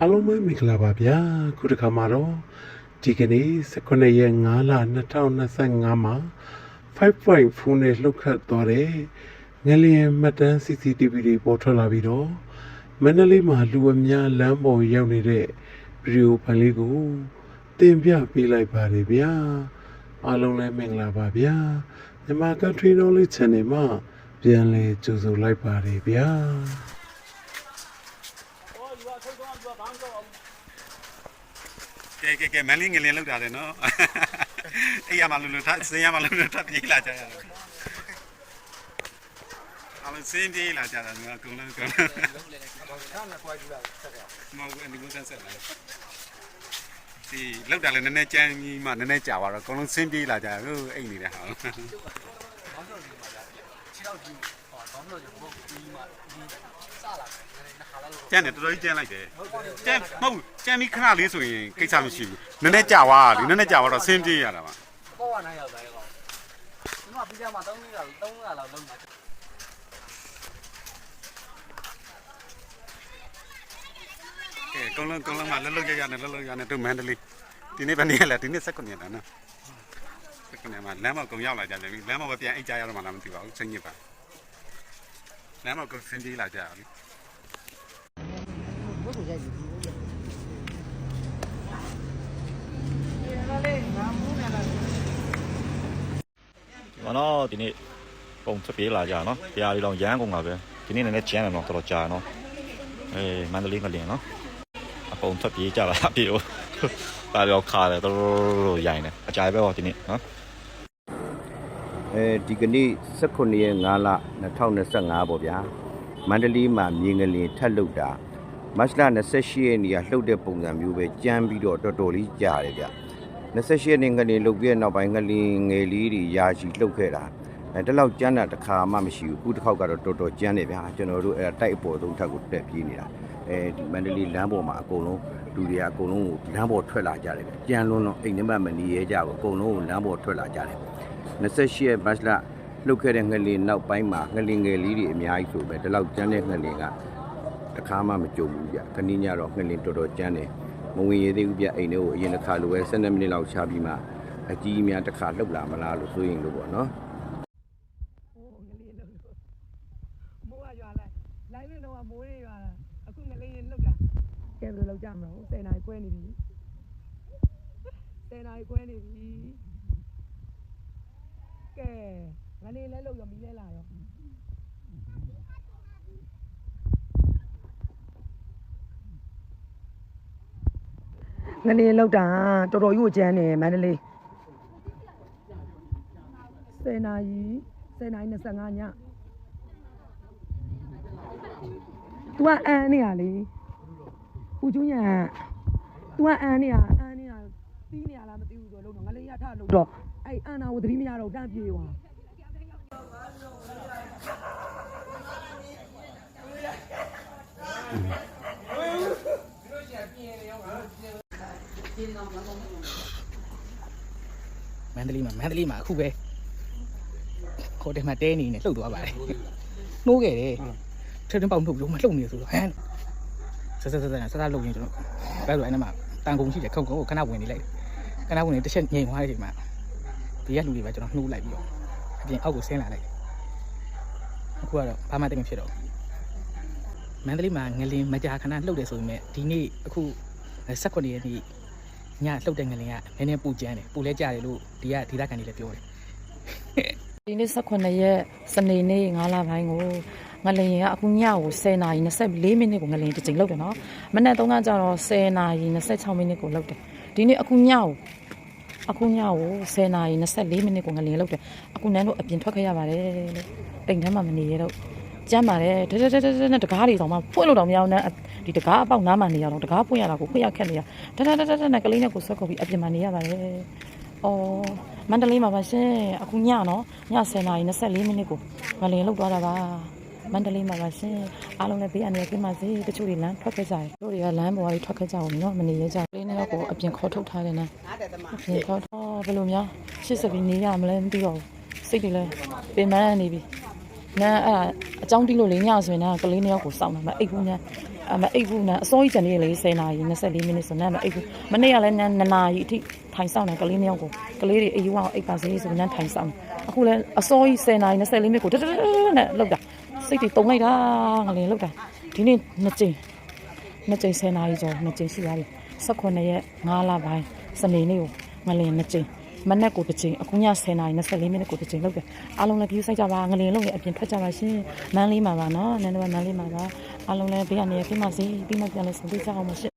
အားလုံးပဲမင်္ဂလာပါဗျာခုတစ်ခါမှာတော့ဒီကနေ့18ရက်5လ2025မှာ5.4နဲ့လှုပ်ခတ်သွားတဲ့ငလျင်မှတ်တမ်း CCTV တွေပေါ်ထွက်လာပြီးတော့မန္တလေးမှာလူအများလမ်းပေါ်ရောက်နေတဲ့ဗီဒီယိုဖိုင်လေးကိုတင်ပြပေးလိုက်ပါတယ်ဗျာအားလုံးလည်းမင်္ဂလာပါဗျာမြန်မာ Country Knowledge Channel မှာပြန်လည်ကြိုဆိုလိုက်ပါတယ်ဗျာ ကဲကဲကဲမန်လေးငလင်းလောက်တာတယ်နော်အဲ့ရမလို့လို့ထစင်းရမလို့လို့ထပြေးလာကြရတယ်အမစင်းပြေးလာကြတာငါကုန်းလုံးကုန်းလုံးမဟုတ်ဘူးအဒီကုန်းဆက်လာဒီလောက်တာလည်းနည်းနည်းကြမ်းကြီးမှနည်းနည်းကြာသွားတော့အကုန်လုံးစင်းပြေးလာကြတယ်ဟိုအိတ်နေတဲ့ဟာ ကျန်တယ်တော်တော်ကြီးကျန်လိုက်တယ်ကျန်မဟုတ်ကျန်ပြီးခဏလေးဆိုရင်ကိစ္စမရှိဘူးနည်းနည်းကြာသွားလေနည်းနည်းကြာသွားတော့စင်းပြေးရတာပါပေါ့ဝနိုင်ရောက်တယ်ကောကျွန်တော်ပြီးကြမှာ3လေးလောက်3လောက်လောက်လုံးတယ်ကဲကုန်းလုံးကုန်းလုံးမှာလှလှရရနဲ့လှလှရနဲ့တို့မန္တလေးဒီနေ့ဗနေ့လဲဒီနေ့16ရက်လားနော်16ရက်မှာလမ်းမကုံရောက်လာကြတယ်လမ်းမပဲပြန်အိတ်ကြရတော့မှလားမသိပါဘူးစိတ်ညစ်ပါလမ်းမကုံစင်းပြေးလာကြပြီ ဒီမှာတော့ဒီနေ့ပုံထွက်ပြေးလာကြနော်တရားလေးတော့ရမ်းကုန်တာပဲဒီနေ့လည်းကျန်းတယ်နော်တော်တော်ကြာနော်အေးမန္တလေးကလင်းနော်အပုံထွက်ပြေးကြတာအပြေကိုဒါတော့ခါတယ်တော်တော်ရိုင်းတယ်အကြိုက်ပဲဟောဒီနေ့နော်အဲဒီကနေ့18ရက်5လ2025ပေါ့ဗျာမန္တလေးမှာမြေငလင်ထက်လုတ်တာ မတ်လ28ရက်နေ့ကလှုပ်တဲ့ပုံစံမျိုးပဲကြမ်းပြီးတော့တော်တော်လေးကြာတယ်ဗျ28ရက်နေ့ငလင်လှုပ်ပြီးတဲ့နောက်ပိုင်းငလင်ငယ်လေးတွေယာရှိလှုပ်ခဲ့တာအဲဒီလောက်ကြမ်းတာတစ်ခါမှမရှိဘူးအခုတစ်ခေါက်ကတော့တော်တော်ကြမ်းတယ်ဗျာကျွန်တော်တို့အဲတိုက်အပေါ်သုံးထပ်ကိုတက်ပြေးနေတာအဲဒီမန္တလေးလမ်းပေါ်မှာအကုန်လုံးလူတွေကအကုန်လုံးကိုလမ်းပေါ်ထွက်လာကြတယ်ဗျကြမ်းလွန်းတော့အိမ်ထဲမှာမနေရဲကြဘူးအကုန်လုံးကိုလမ်းပေါ်ထွက်လာကြတယ်28ရက်ဘတ်လလှုပ်ခဲ့တဲ့ငလင်နောက်ပိုင်းမှာငလင်ငယ်လေးတွေအများကြီးဆိုပဲဒီလောက်ကျန်းတဲ့ငလင်က တစ်ခါမှမကြုံဘူးဗျခဏင်းညတော့ငလင်တော်တော်ကျန်းတယ်မဝင်ရသေးဘူးဗျအိမ်ထဲကိုအရင်တစ်ခါလိုပဲ12မိနစ်လောက်ချပြီးမှအကြီးအများတစ်ခါလှုပ်လာမလားလို့ဆိုရင်လို့ပေါ့နော်ဟိုငလေးလုံးလို့မိုးကရွာလိုက်လိုင်းမင်းတော့မိုးတွေရွာလာအခုငလေးလုတ်တာကဲဘယ်လိုလောက်ကြမလို့10နာရီခွဲနေပြီ10နာရီခွဲနေပြီကဲငလေးလဲလုတ်ရောမီးလဲလာရော ငလေးလုတ်တာတော်တော်ကြီးကိုကျန်းနေမန္တလေး10နာရီ10နာရီ25ည तू ကအန်းနေရလေဦးကျွန်းရံ तू ကအန်းနေရအန်းနေရပြီးနေရလားမသိဘူးဆိုတော့လုံးတော့ငလေးရထလို့တော့အဲ့အန်းနာကိုသတိမရတော့တန့်ပြေးသွား မန္တလေးမှာမန္တလေးမှာအခုပဲဟိုတယ်မှာတဲနေနေလှုပ်သွားပါတယ်နှိုးခဲ့တယ်ထထပေါက်နှုတ်လို့မလှုပ်နေဆိုတော့ဟမ်ဆက်ဆက်ဆက်ဆက်ဆက်လှုပ်ရင်ကျွန်တော်ဘယ်လိုအဲ့နမှာတန်ကုန်ရှိတယ်ခုံကုန်ကိုခဏဝင်နေလိုက်ခဏဝင်နေတစ်ချက်ငြိမ်သွားတဲ့အချိန်မှာဒီကလူတွေပဲကျွန်တော်နှိုးလိုက်ပြီးတော့အပြင်အောက်ကိုဆင်းလာလိုက်အခုကတော့ဘာမှတိတ်မဖြစ်တော့မန္တလေးမှာငလင်မကြာခဏလှုပ်တယ်ဆိုပေမဲ့ဒီနေ့အခု16ရက်နေ့ ညလှုပ်တဲ့ငလင်ကနည်းနည်းပူကျန်းတယ်ပူလဲကြတယ်လို့ဒီကဒေသခံတွေလည်းပြောတယ်ဒီနေ့18ရက်စနေနေ့9လပိုင်းကိုငလင်ကအခုညကို10နာရီ24မိနစ်ကိုငလင်တစ်ချိန်လောက်တယ်နော်မနေ့တုန်းကကျတော့10နာရီ26မိနစ်ကိုလောက်တယ်ဒီနေ့အခုညကိုအခုညကို10နာရီ24မိနစ်ကိုငလင်လောက်တယ်အခုနန်းတို့အပြင်ထွက်ခဲ့ရပါတယ်လို့အိမ်ထဲမှာမနေရတော့ ကျမ်းပါတယ်တတတတတနဲ့တကားတွေတော့မှဖွင့်လို့တော့မရအောင်နဲ့ဒီတကားအပေါက်နားမှာနေရတော့တကားဖွင့်ရတာကိုဖွင့်ရခက်နေရတတတတတနဲ့ကလေးနဲ့ကိုဆွဲခုပ်ပြီးအပြင်မှာနေရပါတယ်အော်မန္တလေးမှာပါရှင်အခုညနော်ည10:24မိနစ်ကိုငလင်လောက်သွားတာပါမန္တလေးမှာပါရှင်အားလုံးလည်းဘေးအန္တရာယ်ကင်းပါစေတချို့တွေလမ်းထွက်ခဲ့ကြတယ်တို့တွေကလမ်းပေါ်ကနေထွက်ခဲ့ကြအောင်နော်မနေရကြဘူးလေးနှစ်ယောက်ကိုအပြင်ခေါ်ထုတ်ထားတယ်နော်အပြင်ခေါ်တော့ဘယ်လိုများရှစ်စပီနေရမလဲမသိတော့ဘူးစိတ်တွေလည်းပင်ပန်းနေပြီ နန်းအဲ့ဒါအကြောင်းတိလို့လေးညဆိုရင်တော့ကလေးနှစ်ယောက်ကိုစောင့်မှာမအိတ်ဘူးညအမအိတ်ဘူးနာအစိုးရကျန်နေလေ10နာရီ24မိနစ်ဆိုတော့မအိတ်ဘူးမနေ့ကလည်း2နာရီအထိထိုင်ဆောင်တယ်ကလေးမျိုးကိုကလေးတွေအေးဝအောင်အိတ်ပါစေဆိုတော့ထိုင်ဆောင်အခုလည်းအစိုးရ10နာရီ24မိနစ်ကိုတတတနဲ့လောက်တာစိတ်တွေတုံလိုက်တာငလင်လောက်တာဒီနေ့နှစ်ကြိမ်နှစ်ကြိမ်10နာရီကျော်နှစ်ကြိမ်ရှိသွားပြီ18ရက်5လပိုင်းစနေနေ့ကိုငလင်နှစ်ကြိမ် မနက်ကိုတစ်ချိန်အခုည10နာရီ24မိနစ်ကိုတစ်ချိန်လောက်တယ်အားလုံးလည်း view ဆိုင်ကြပါငလင်လုံးလည်းအပြင်ထွက်ကြပါရှင်မန်းလေးမှာပါနော်နန်းတော်မန်းလေးမှာပါအားလုံးလည်းဘေးကနေပြမစီပြီးမှပြန်လဲဆုံးဖြတ်ကြအောင်ပါရှင်